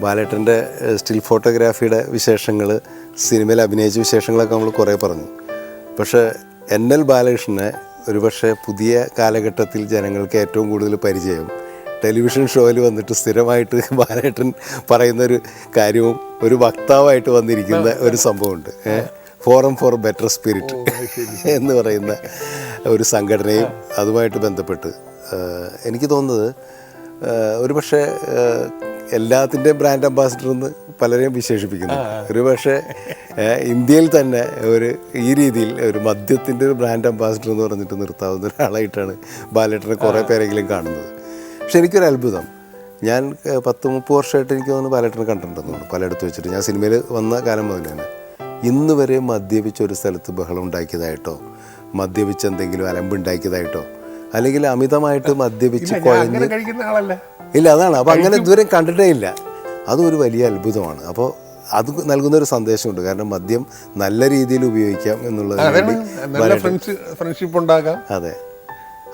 ബാലേട്ടന്റെ still ഫോട്ടോഗ്രാഫിയുടെ വിശേഷങ്ങൾ സിനിമയിൽ അഭിനയിച്ച വിശേഷങ്ങളൊക്കെ നമ്മൾ കുറേ പറഞ്ഞു. പക്ഷേ എൻ എൽ ബാലകൃഷ്ണനെ ഒരുപക്ഷെ പുതിയ കാലഘട്ടത്തിൽ ജനങ്ങൾക്ക് ഏറ്റവും കൂടുതൽ പരിചയം ടെലിവിഷൻ ഷോയിൽ വന്നിട്ട് സ്ഥിരമായിട്ട് ബാലേട്ടൻ പറയുന്നൊരു കാര്യവും ഒരു വക്താവായിട്ട് വന്നിരിക്കുന്ന ഒരു സംഭവമുണ്ട്. ഫോറം ഫോർ ബെറ്റർ സ്പിരിറ്റ് എന്ന് പറയുന്ന ഒരു സംഘടനയും അതുമായിട്ട് ബന്ധപ്പെട്ട് എനിക്ക് തോന്നുന്നത് ഒരുപക്ഷെ എല്ലാത്തിന്റെയും ബ്രാൻഡ് അംബാസിഡർ എന്ന് പലരെയും വിശേഷിപ്പിക്കുന്നു. ഒരു പക്ഷേ ഇന്ത്യയിൽ തന്നെ ഒരു ഈ രീതിയിൽ ഒരു മദ്യത്തിന്റെ ഒരു ബ്രാൻഡ് അംബാസിഡർ എന്ന് പറഞ്ഞിട്ട് നിർത്താവുന്ന ഒരാളായിട്ടാണ് ബാലേട്ടനെ കുറേ പേരെങ്കിലും കാണുന്നത്. പക്ഷെ എനിക്കൊരു അത്ഭുതം. ഞാൻ പത്ത് മുപ്പത് വർഷമായിട്ട് എനിക്ക് തോന്നുന്നു ബാലേട്ടനെ കണ്ടിട്ടുണ്ടെന്ന് പലയിടത്ത് വെച്ചിട്ട്. ഞാൻ സിനിമയിൽ വന്ന കാലം മുതൽ തന്നെ. ഇന്ന് വരെ മദ്യപിച്ച ഒരു സ്ഥലത്ത് ബഹളം ഉണ്ടാക്കിയതായിട്ടോ മദ്യപിച്ച് എന്തെങ്കിലും അലമ്പുണ്ടാക്കിയതായിട്ടോ അല്ലെങ്കിൽ അമിതമായിട്ട് മദ്യപിച്ച് കുഴഞ്ഞ് ഇല്ല അതാണ്. അപ്പോൾ അങ്ങനെ ദൂരം കണ്ടിട്ടേ ഇല്ല. അതും ഒരു വലിയ അത്ഭുതമാണ്. അപ്പോൾ അത് നൽകുന്ന ഒരു സന്ദേശമുണ്ട്. കാരണം മദ്യം നല്ല രീതിയിൽ ഉപയോഗിക്കാം എന്നുള്ളത് നല്ല ഫ്രണ്ട്ഷിപ്പ് ഉണ്ടാക്കാം. അതെ.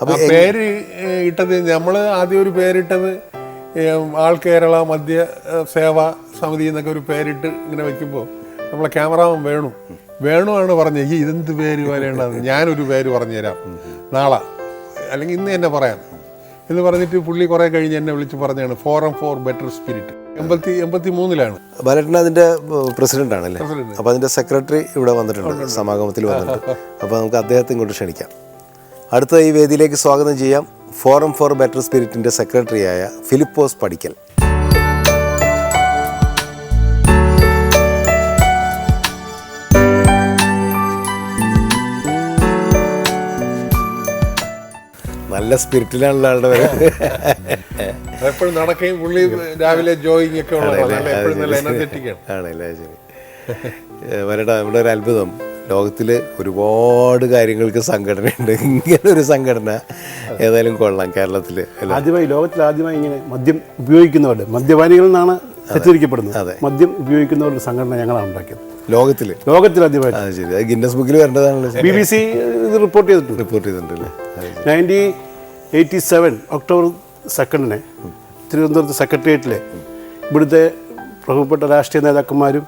അപ്പോൾ പേര് ഇട്ടത് നമ്മൾ ആദ്യം ഒരു പേരിട്ടത് ആൾ കേരള മദ്യ സേവ സേവാ സമിതി എന്നൊക്കെ ഒരു പേരിട്ട് ഇങ്ങനെ വെക്കുമ്പോൾ നമ്മളെ ക്യാമറാമൻ വേണു. വേണുവാണ് പറഞ്ഞത് ഈ ഇതെന്ത് പേര് വരേണ്ടത്? ഞാനൊരു പേര് പറഞ്ഞുതരാം. നാളെ. അല്ലെങ്കിൽ ഇന്ന് തന്നെ പറയാം. എന്ന് പറഞ്ഞിട്ട് പുള്ളി കുറേ കഴിഞ്ഞ് എന്നെ വിളിച്ച് പറഞ്ഞാണ് ഫോറം ഫോർ ബെറ്റർ സ്പിരിറ്റ് എൺപത്തി എൺപത്തി മൂന്നിലാണ് ബാലട്ടൻ അതിന്റെ പ്രസിഡന്റ്. ആണല്ലേ അപ്പൊ അതിന്റെ സെക്രട്ടറി ഇവിടെ വന്നിട്ടുണ്ട് സമാഗമത്തിൽ വന്നിട്ടുണ്ട്. അപ്പൊ നമുക്ക് അദ്ദേഹത്തെ ഇങ്ങോട്ട് ക്ഷണിക്കാം. അടുത്ത ഈ വേദിയിലേക്ക് സ്വാഗതം ചെയ്യാം. ഫോറം ഫോർ ബെറ്റർ സ്പിരിറ്റിന്റെ സെക്രട്ടറിയായ ഫിലിപ്പോസ് പടിക്കൽ. നല്ല സ്പിരിറ്റിലാണല്ലോ ആളുടെ വരെ. എപ്പോഴും നടക്കുകയും പുള്ളി രാവിലെ ജോയിങ് ഒക്കെ ആണല്ലേ ശരി. വരട്ടെ നമ്മുടെ ഒരു അത്ഭുതം. ലോകത്തിൽ ഒരുപാട് കാര്യങ്ങൾക്ക് സംഘടനയുണ്ട്. ഇങ്ങനെ ഒരു സംഘടന ഏതായാലും കൊള്ളാം കേരളത്തിൽ ആദ്യമായി ലോകത്തിൽ ആദ്യമായി ഇങ്ങനെ മദ്യം ഉപയോഗിക്കുന്നവരുടെ മദ്യപാനികളിൽ നിന്നാണ് തെറ്റിദ്ധരിക്കപ്പെടുന്നത്. മദ്യം ഉപയോഗിക്കുന്നവരുടെ സംഘടന ഞങ്ങളാണ് ഉണ്ടാക്കിയത്. ലോകത്തിൽ ലോകത്തിൽ ആദ്യമായിട്ട്. അത് ശരി. ഗിന്നസ് ബുക്കിൽ വരേണ്ടതാണല്ലോ ബി ബി സി ഇത് റിപ്പോർട്ട് ചെയ്തിട്ടുണ്ട്. റിപ്പോർട്ട് ചെയ്തിട്ടുണ്ട് അല്ലേ? ശരി. നയന്റീൻ എയ്റ്റി സെവൻ ഒക്ടോബർ സെക്കൻഡിന് തിരുവനന്തപുരത്ത് സെക്രട്ടേറിയറ്റിലെ ഇവിടുത്തെ പ്രഭുപ്പെട്ട രാഷ്ട്രീയ നേതാക്കന്മാരും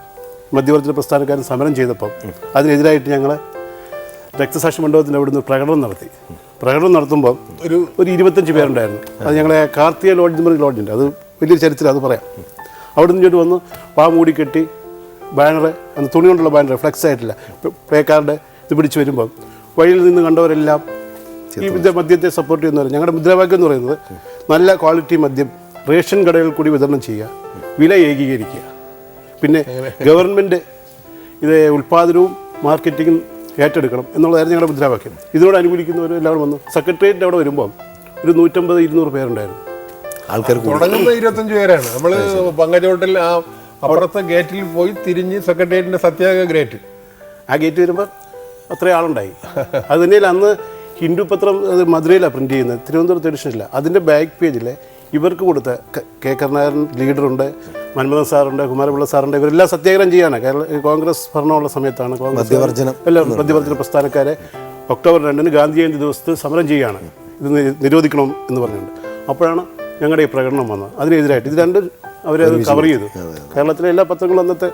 മധ്യവർത്തി പ്രസ്ഥാനക്കാരും സമരം ചെയ്തപ്പം അതിനെതിരായിട്ട് ഞങ്ങൾ രക്തസാക്ഷി മണ്ഡപത്തിന്റെ അവിടുന്ന് പ്രകടനം നടത്തി. പ്രകടനം നടത്തുമ്പോൾ ഒരു ഒരു ഇരുപത്തഞ്ച് പേരുണ്ടായിരുന്നു. അത് ഞങ്ങളെ കാർത്തിക ലോഡ്ജ് മുറി ലോഡ്ജിന്റെ അത് വലിയൊരു ചരിത്രം അത് പറയാം. അവിടെ നിന്ന് ഇങ്ങോട്ട് വന്ന് പാ മൂടി കെട്ടി ബാനർ അന്ന് തുണി കൊണ്ടുള്ള ബാനർ ഫ്ലെക്സ് ആയിട്ടില്ല. കാർഡ് ഇത് പിടിച്ച് വരുമ്പോൾ വഴിയിൽ നിന്ന് കണ്ടവരെല്ലാം ഈ മദ്യത്തെ സപ്പോർട്ട് ചെയ്യുന്നവർ ഞങ്ങളുടെ മുദ്രാവാക്യം എന്ന് പറയുന്നത് നല്ല ക്വാളിറ്റി മദ്യം റേഷൻ കടകളിൽ കൂടി വിതരണം ചെയ്യുക വില ഏകീകരിക്കുക. പിന്നെ ഗവൺമെന്റ് ഇത് ഉൽപ്പാദനവും മാർക്കറ്റിങ്ങും ഏറ്റെടുക്കണം എന്നുള്ളതായിരുന്നു ഞങ്ങളുടെ മുദ്രാവാക്യം. ഇതിനോട് അനുകൂലിക്കുന്നവർ എല്ലാവരും വന്നു. സെക്രട്ടേറിയറ്റ് അവിടെ വരുമ്പോൾ ഒരു നൂറ്റമ്പത് ഇരുന്നൂറ് പേരുണ്ടായിരുന്നു. ആൾക്കാർ ഇരുപത്തഞ്ച് പേരാണ്. നമ്മൾ ആ അപ്പുറത്തെ ഗേറ്റിൽ പോയി തിരിഞ്ഞ് സെക്രട്ടേറിയറ്റിന്റെ സത്യാഗ്രഹ ഗ്രേറ്റ് ആ ഗേറ്റ് വരുമ്പോൾ അത്രയും ആളുണ്ടായി. അത് തന്നെയല്ല അന്ന് ഹിന്ദു പത്രം അത് മധുരയിലാണ് പ്രിന്റ് ചെയ്യുന്നത്. തിരുവനന്തപുരത്ത് എഡിഷനില്ല അതിന്റെ ബാക്ക് പേജിൽ ഇവർക്ക് കൊടുത്ത ക- കരുണാകരൻ ലീഡറുണ്ട് മൻമോഹൻ സാറുണ്ട് കുമാരപിള്ള സാറുണ്ട് ഇവരെല്ലാം സത്യാഗ്രഹം ചെയ്യാണ് കേരള കോൺഗ്രസ് ഭരണമുള്ള സമയത്താണ് കോൺഗ്രസ്. എല്ലാം മദ്യവർജന പ്രസ്ഥാനക്കാരെ ഒക്ടോബർ രണ്ടിന് ഗാന്ധി ജയന്തി ദിവസത്തിൽ സമരം ചെയ്യുകയാണ് ഇത് നിരോധിക്കണം എന്ന് പറഞ്ഞുകൊണ്ട് അപ്പോഴാണ് ഞങ്ങളുടെ ഈ പ്രകടനം വന്നത്. അതിനെതിരായിട്ട് ഇത് രണ്ട് അവരത് കവർ ചെയ്തു. കേരളത്തിലെ എല്ലാ പത്രങ്ങളും അന്നത്തെ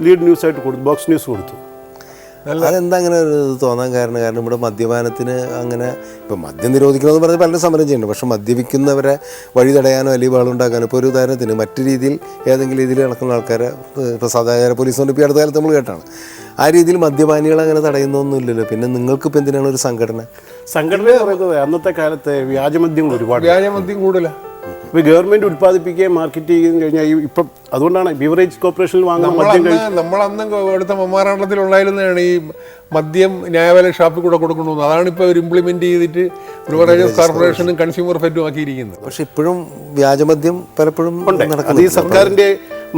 ലീഡ് ന്യൂസായിട്ട് കൊടുത്തു ബോക്സ് ന്യൂസ് കൊടുത്തു. അതെന്താ അങ്ങനെ ഒരു തോന്നാൻ കാരണം? കാരണം ഇവിടെ മദ്യപാനത്തിന് അങ്ങനെ ഇപ്പം മദ്യം നിരോധിക്കണമെന്ന് പറഞ്ഞ് പലരും സമരം ചെയ്യുന്നുണ്ട്. പക്ഷെ മദ്യപിക്കുന്നവരെ വഴി തടയാനോ അല്ലെങ്കിൽ ബഹളം ഉണ്ടാക്കാനോ ഇപ്പോൾ ഒരു ഉദാഹരണത്തിന് മറ്റു രീതിയിൽ ഏതെങ്കിലും രീതിയിൽ നടക്കുന്ന ആൾക്കാരെ ഇപ്പോൾ സാധാരണ പോലീസ് കൊണ്ട് ഇപ്പോൾ അടുത്ത കാലത്ത് നമ്മൾ കേട്ടാണ്. ആ രീതിയിൽ മദ്യപാനികൾ അങ്ങനെ തടയുന്നൊന്നുമില്ലല്ലോ പിന്നെ നിങ്ങൾക്ക് ഇപ്പം എന്തിനാണ് ഒരു സംഘടന? സംഘടന പറയുന്നത് അന്നത്തെ കാലത്ത് വ്യാജമദ്യങ്ങൾ ഒരുപാട്. വ്യാജമദ്യം കൂടുതലാണ് ഇപ്പോൾ ഗവൺമെന്റ് ഉൽപ്പാദിപ്പിക്കുകയും മാർക്കറ്റ് ചെയ്യുകയും കഴിഞ്ഞാൽ ഈ ഇപ്പം അതുകൊണ്ടാണ് ബിവറേജ് കോർപ്പറേഷനിൽ വാങ്ങുന്ന മദ്യം നമ്മളന്ന് നമ്മളന്ന് എടുത്ത മമ്മാരാണ്ടത്തിൽ ഉണ്ടായിരുന്നതാണ് ഈ മദ്യം ന്യായവില ഷാപ്പിൽ കൂടെ കൊടുക്കണമെന്ന് അതാണ് ഇപ്പോൾ അവർ ഇംപ്ലിമെന്റ് ചെയ്തിട്ട് ബിവറേജസ് കോർപ്പറേഷനും കൺസ്യൂമർ ഫെറ്റും ആക്കിയിരിക്കുന്നത്. പക്ഷെ ഇപ്പോഴും വ്യാജമദ്യം പലപ്പോഴും അത് നടക്കുന്നു ഈ സർക്കാരിന്റെ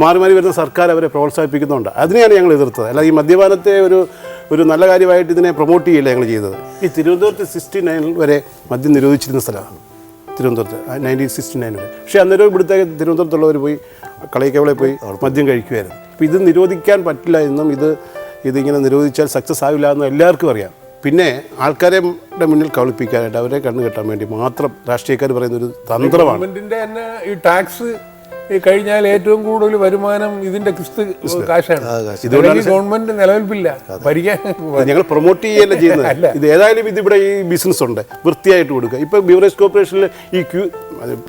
മാറി മാറി വരുന്ന സർക്കാർ അവരെ പ്രോത്സാഹിപ്പിക്കുന്നുണ്ട്. അതിനെയാണ് ഞങ്ങൾ എതിർത്തത്. അല്ല ഈ മദ്യപാനത്തെ ഒരു ഒരു നല്ല കാര്യമായിട്ട് ഇതിനെ പ്രൊമോട്ട് ചെയ്യില്ല ഞങ്ങൾ ചെയ്തത്? ഈ തിരുവനന്തപുരത്ത് സിക്സ്റ്റി നയനിൽ വരെ മദ്യം നിരോധിച്ചിരുന്ന സ്ഥലമാണ്. തിരുവനന്തപുരത്ത് നയന്റീൻ സിക്സ്റ്റി നയൻ വരെ. പക്ഷേ അന്നേരം ഇവിടുത്തെ തിരുവനന്തപുരത്തുള്ളവർ പോയി കളിക്കവളെ പോയി മദ്യം കഴിക്കുമായിരുന്നു അപ്പോൾ ഇത് നിരോധിക്കാൻ പറ്റില്ല എന്നും ഇത് ഇതിങ്ങനെ നിരോധിച്ചാൽ സക്സസ് ആവില്ല എന്ന് എല്ലാവർക്കും അറിയാം. പിന്നെ ആൾക്കാരെ മുന്നിൽ കവളിപ്പിക്കാനായിട്ട് അവരെ കണ്ണു കെട്ടാൻ വേണ്ടി മാത്രം രാഷ്ട്രീയക്കാർ പറയുന്ന ഒരു തന്ത്രമാണ്. ഈ ടാക്സ് കഴിഞ്ഞാൽ ഏറ്റവും കൂടുതൽ വരുമാനം ഇതിന്റെ ക്രിസ്തു കാശാണ്. കാശ്. അല്ലെങ്കിൽ ഗവൺമെന്റ് നിലനിൽപ്പില്ല. ഭരിക്കാൻ ഞങ്ങൾ പ്രൊമോട്ട് ചെയ്യല്ല ചെയ്യുന്നത്? ഇത് ഏതായാലും ഇതിവിടെ ഈ ബിസിനസ് ഉണ്ട്. വൃത്തിയായിട്ട് കൊടുക്കുക. ഇപ്പൊ ബിവറേജ് കോർപ്പറേഷനിൽ ഈ ക്യൂ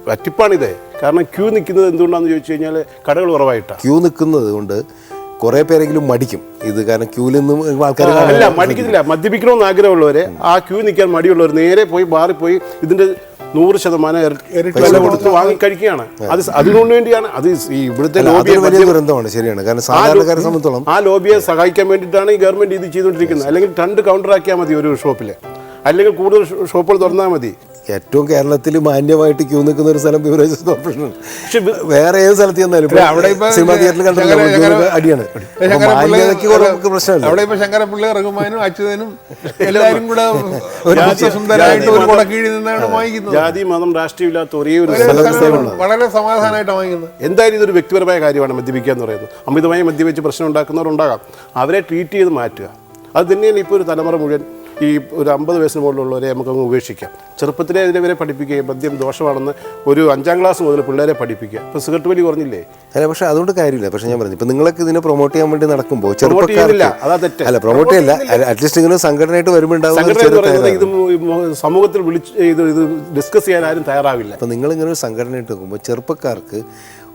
പറ്റിപ്പാണിത്. കാരണം ക്യൂ നിൽക്കുന്നത് എന്തുകൊണ്ടാണെന്ന് ചോദിച്ചു കഴിഞ്ഞാൽ കടകൾ കുറവായിട്ടാണ്. ക്യൂ നിൽക്കുന്നത് കൊണ്ട് കുറെ പേരെങ്കിലും മടിക്കും. ഇത് കാരണം ക്യൂവിൽ നിന്നും ആൾക്കാർ അല്ല മടിക്കുന്നില്ല. മദ്യപിക്കണമെന്ന് ആഗ്രഹമുള്ളവരെ ആ ക്യൂ നിൽക്കാൻ മടിയുള്ളവർ നേരെ പോയി ബാറിൽ പോയി ഇതിന്റെ നൂറ് ശതമാനം ഇരട്ടി വില കൊടുത്ത് വാങ്ങി കഴിക്കുകയാണ്. അത് അതിനുകൊണ്ട് വേണ്ടിയാണ്. അത് ഈ ഇവിടുത്തെ ലോബിയെ ദുരന്തമാണ്. ശരിയാണ്. കാരണം സാധാരണക്കാരെ സംബന്ധിച്ചോളം ആ ലോബിയെ സഹായിക്കാൻ വേണ്ടിയിട്ടാണ് ഈ ഗവൺമെന്റ് ഇത് ചെയ്തുകൊണ്ടിരിക്കുന്നത്. അല്ലെങ്കിൽ രണ്ട് കൗണ്ടർ ആക്കിയാൽ മതി ഒരു ഷോപ്പിൽ അല്ലെങ്കിൽ കൂടുതൽ ഷോപ്പുകൾ തുറന്നാൽ മതി. ഏറ്റവും കേരളത്തിൽ മാന്യമായിട്ട് ക്യൂ നിൽക്കുന്ന ഒരു സ്ഥലം ബിവറേജസ് കോർപ്പറേഷൻ. വേറെ ഏത് സ്ഥലത്ത് ചെന്നാലും സിനിമ അവിടെ ഇപ്പൊ സിനിമാ തിയേറ്ററിൽ കണ്ടില്ല അടിയാണ്. അവിടെ ഇപ്പൊ ശങ്കരപ്പിള്ള റഹ്മാനും അച്യുതനും എല്ലാവരും കൂടെ സുന്ദരമായിട്ട് ഒരു കുടക്കീഴിൽ നിന്നാണ് വാങ്ങിക്കുന്നത്. ജാതി മതം രാഷ്ട്രീയമില്ലാത്ത ഒരേ ഒരു വളരെ വാങ്ങിക്കുന്നത്. എന്തായാലും ഇതൊരു വ്യക്തിപരമായ കാര്യമാണ് മദ്യപിക്കുക എന്ന് പറയുന്നത്. അമിതമായി മദ്യപിച്ച് പ്രശ്നം ഉണ്ടാക്കുന്നവർ ഉണ്ടാകാം അവരെ ട്രീറ്റ് ചെയ്ത് മാറ്റുക. അത് തന്നെയാണ് ഇപ്പോൾ ഒരു തലമുറ മുഴുവൻ ഈ ഒരു അമ്പത് വയസ്സിന് മുകളിലുള്ളവരെ നമുക്കങ്ങ് ഉപേക്ഷിക്കാം. ചെറുപ്പത്തിലെ ഇതിനെ പഠിപ്പിക്കുകയും മദ്യം ദോഷമാണെന്ന് ഒരു അഞ്ചാം ക്ലാസ് മുതൽ പിള്ളേരെ പഠിപ്പിക്കുക. ഇപ്പോൾ സിഗരറ്റ് വലി കുറഞ്ഞില്ലേ? അല്ല പക്ഷേ അതുകൊണ്ട് കാര്യമില്ല. പക്ഷേ ഞാൻ പറഞ്ഞു ഇപ്പൊ നിങ്ങൾക്ക് ഇതിനെ പ്രൊമോട്ട് ചെയ്യാൻ വേണ്ടി നടക്കുമ്പോൾ ചെറുപ്പക്കാരില്ല അതാ തെറ്റ്. അല്ല പ്രൊമോട്ട് ചെയ്യില്ല. അറ്റ്ലീസ്റ്റ് ഇങ്ങനെ സംഘടനയായിട്ട് വരുമ്പോൾ ഇത് സമൂഹത്തിൽ വിളിച്ച് ഇത് ഇത് ഡിസ്കസ് ചെയ്യാൻ ആരും തയ്യാറാവില്ല. അപ്പം നിങ്ങളിങ്ങനെ ഒരു സംഘടനയായിട്ട് നോക്കുമ്പോൾ ചെറുപ്പക്കാർക്ക്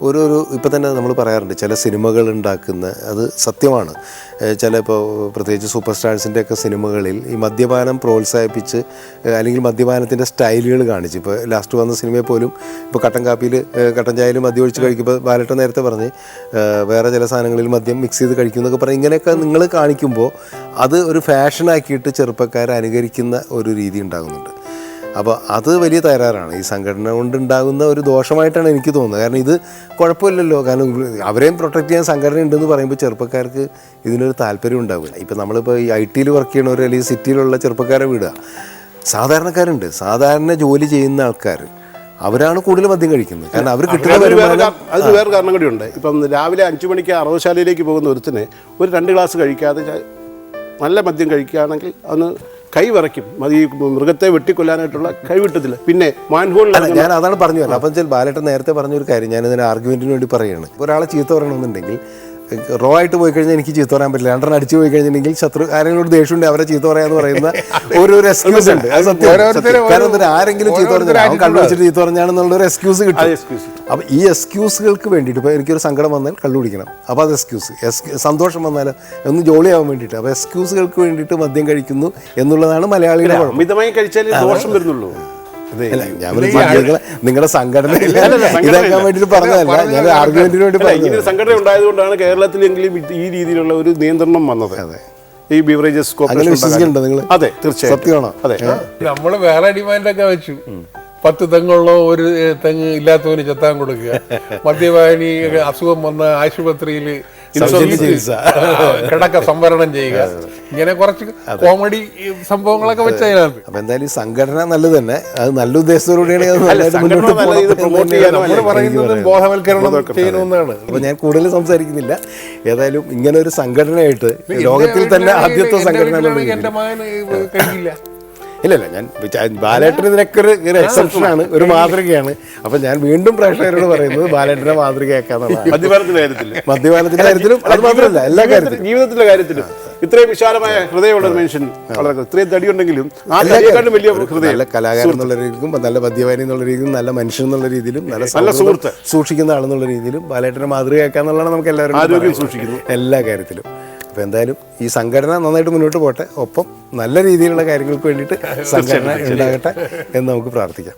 ഒരു ഇപ്പം തന്നെ നമ്മൾ പറയാറുണ്ട് ചില സിനിമകൾ ഉണ്ടാക്കുന്ന അത് സത്യമാണ്. ചില ഇപ്പോൾ പ്രത്യേകിച്ച് സൂപ്പർ സ്റ്റാർസിന്റെ ഒക്കെ സിനിമകളിൽ ഈ മദ്യപാനം പ്രോത്സാഹിപ്പിച്ച് അല്ലെങ്കിൽ മദ്യപാനത്തിന്റെ സ്റ്റൈലുകൾ കാണിച്ച്. ഇപ്പോൾ ലാസ്റ്റ് വന്ന സിനിമയെ പോലും ഇപ്പോൾ കട്ടൻ കാപ്പിയിൽ കട്ടൻ ചായയിൽ മദ്യം ഒഴിച്ച് കഴിക്കുമ്പോൾ ബാലട്ട നേരത്തെ പറഞ്ഞ് വേറെ ചില സാധനങ്ങളിൽ മദ്യം മിക്സ് ചെയ്ത് കഴിക്കും എന്നൊക്കെ പറഞ്ഞ് ഇങ്ങനെയൊക്കെ നിങ്ങൾ കാണിക്കുമ്പോൾ അത് ഒരു ഫാഷനാക്കിയിട്ട് ചെറുപ്പക്കാരെ അനുകരിക്കുന്ന ഒരു രീതി ഉണ്ടാകുന്നുണ്ട്. അപ്പോൾ അത് വലിയ തകരാറാണ്. ഈ സംഘടന കൊണ്ടുണ്ടാകുന്ന ഒരു ദോഷമായിട്ടാണ് എനിക്ക് തോന്നുന്നത്. കാരണം ഇത് കുഴപ്പമില്ലല്ലോ. കാരണം അവരെയും പ്രൊട്ടക്ട് ചെയ്യാൻ സംഘടന ഉണ്ടെന്ന് പറയുമ്പോൾ ചെറുപ്പക്കാർക്ക് ഇതിനൊരു താല്പര്യം ഉണ്ടാവില്ല. ഇപ്പോൾ നമ്മളിപ്പോൾ ഈ ഐ ടിയിൽ വർക്ക് ചെയ്യണവർ അല്ലെങ്കിൽ സിറ്റിയിലുള്ള ചെറുപ്പക്കാരെ വിടുക. സാധാരണക്കാരുണ്ട്. സാധാരണ ജോലി ചെയ്യുന്ന ആൾക്കാർ അവരാണ് കൂടുതൽ മദ്യം കഴിക്കുന്നത്. കാരണം അവർ കിട്ടുന്ന വരുമാനം അതിന് വേറെ കാരണം കൂടിയുണ്ട്. ഇപ്പം രാവിലെ അഞ്ചു മണിക്ക് അറവശാലയിലേക്ക് പോകുന്ന ഒരുത്തിന് ഒരു രണ്ട് ഗ്ലാസ് കഴിക്കാതെ നല്ല മദ്യം കഴിക്കുകയാണെങ്കിൽ അന്ന് കൈ വിറയ്ക്കും അത് ഈ മൃഗത്തെ വെട്ടിക്കൊല്ലാനായിട്ടുള്ള കൈവിട്ടത്തില്ല പിന്നെ മാൻഹോളിൽ ഞാൻ അതാണ് പറഞ്ഞു അപ്പം ബാലേട്ടൻ നേരത്തെ പറഞ്ഞൊരു കാര്യം ഞാൻ ഇതിന് ആർഗ്യുമെന്റിന് വേണ്ടി പറയുകയാണ് ഒരാളെ ചീത്ത പറയണമെന്നുണ്ടെങ്കിൽ റോ ആയിട്ട് പോയി കഴിഞ്ഞാൽ എനിക്ക് ചീത്ത പറയാൻ പറ്റില്ല. രണ്ടെണ്ണം അടിച്ചു പോയി കഴിഞ്ഞിട്ടുണ്ടെങ്കിൽ ശത്രു ആരെങ്കിലും ദേഷ്യം ദേഷ്യമുണ്ട് അവരെ ചീത്ത പറയാന്ന് പറയുന്ന ഒരു ഒരു എക്സ്ക്യൂസ് ഉണ്ട് അത് സത്യം. കാരണം ആരെങ്കിലും ചീത്ത പറഞ്ഞു പറഞ്ഞാൽ കണ്ടുപിടിച്ചിട്ട് ചീത്ത പറഞ്ഞാണെന്നുള്ള ഒരു എക്സ്ക്യൂസ് കിട്ടും. അപ്പൊ ഈ എക്സ്ക്യൂസുകൾക്ക് വേണ്ടിയിട്ട് ഇപ്പോൾ എനിക്കൊരു സങ്കടം വന്നാൽ കള്ളു കുടിക്കണം. അപ്പോൾ അത് എക്സ്ക്യൂസ് സന്തോഷം വന്നാൽ ഒന്ന് ജോളിയാവാൻ വേണ്ടിയിട്ട്. അപ്പോൾ എക്സ്ക്യൂസുകൾക്ക് വേണ്ടിയിട്ട് മദ്യം കഴിക്കുന്നു എന്നുള്ളതാണ് മലയാളികളുടെ കുഴപ്പം. അമിതമായി കഴിച്ചാലേ ദോഷം വരുന്നുള്ളൂ. നിങ്ങളുടെ ഇതാക്കാൻ വേണ്ടിയിട്ട് പറഞ്ഞതല്ല. ഞാൻ ആർഗ്യുമെന്റിന് വേണ്ടി പറഞ്ഞു സംഘടന ഉണ്ടായതുകൊണ്ടാണ് കേരളത്തിലെങ്കിലും ഈ രീതിയിലുള്ള ഒരു നിയന്ത്രണം വന്നത്. ഈ ബീവറേജസ് വിശ്വസിക്കുന്നുണ്ടോ നിങ്ങൾ അതെ തീർച്ചയായും സത്യമാണോ? അതെ. നമ്മൾ വേറെ ഡിമാൻഡൊക്കെ വെച്ചു. പത്ത് തെങ്ങുള്ള ഒരു തെങ്ങ് ഇല്ലാത്തവന് ചെത്താൻ കൊടുക്കുക. മദ്യപാനി അസുഖം വന്ന ആശുപത്രിയിൽ. കിടക്ക സംവരണം ചെയ്യുക. ഇങ്ങനെ കുറച്ച് കോമഡി സംഭവങ്ങളൊക്കെ വെച്ച അതിനകത്ത്. അപ്പൊ എന്തായാലും സംഘടന നല്ലത് തന്നെ. അത് നല്ല ഉദ്ദേശത്തോടുകൂടിയാണ് പറയുന്നത് ബോധവൽക്കരണം ചെയ്യണമെന്നാണ് അപ്പൊ ഞാൻ കൂടുതൽ സംസാരിക്കുന്നില്ല. ഏതായാലും ഇങ്ങനെ ഒരു സംഘടനയായിട്ട് ലോകത്തിൽ തന്നെ ആദ്യത്തെ സംഘടന. എന്റെ മകൻ കഴിക്കില്ല ഇല്ല ഇല്ല ഞാൻ ബാലേട്ടൻ ഇതിനൊക്കെ ഒരു ഒരു എക്സെപ്ഷൻ ആണ് ഒരു മാതൃകയാണ്. അപ്പൊ ഞാൻ വീണ്ടും പ്രേക്ഷകരോട് പറയുന്നത് ബാലേട്ടനെ മാതൃകയാക്കാന്നുള്ളതാണ് മദ്യപാനത്തിന്റെ കാര്യത്തിൽ മദ്യപാനത്തിന്റെ കാര്യത്തിലും അത് മാത്രമല്ല എല്ലാ കാര്യത്തിലും. ജീവിതത്തിന്റെ കാര്യത്തിലും ഇത്രയും വിശാലമായ ഹൃദയമുള്ള ഒരു മനുഷ്യൻ വളരെ ഇത്രയും തടിയുണ്ടെങ്കിലും ആ തടിയെക്കാളും വലിയ ഹൃദയം. നല്ല കലാകാരൻ എന്നുള്ള രീതിയിലും നല്ല മദ്യപാനി എന്നുള്ള രീതിയിലും നല്ല മനുഷ്യൻ എന്നുള്ള രീതിയിലും നല്ല നല്ല സുഹൃത്ത്. സൂക്ഷിക്കുന്ന ആളെന്നുള്ള രീതിയിലും ബാലേട്ടനെ മാതൃകയാക്കാന്നുള്ളതാണ് നമുക്ക് എല്ലാവരും ആരോഗ്യം സൂക്ഷിക്കുന്നു. എല്ലാ കാര്യത്തിലും. അപ്പോൾ എന്തായാലും ഈ സംഘടന നന്നായിട്ട് മുന്നോട്ട് പോട്ടെ ഒപ്പം നല്ല രീതിയിലുള്ള കാര്യങ്ങൾക്ക് വേണ്ടിയിട്ട് സംഘടന ഉണ്ടാകട്ടെ എന്ന് നമുക്ക് പ്രാർത്ഥിക്കാം.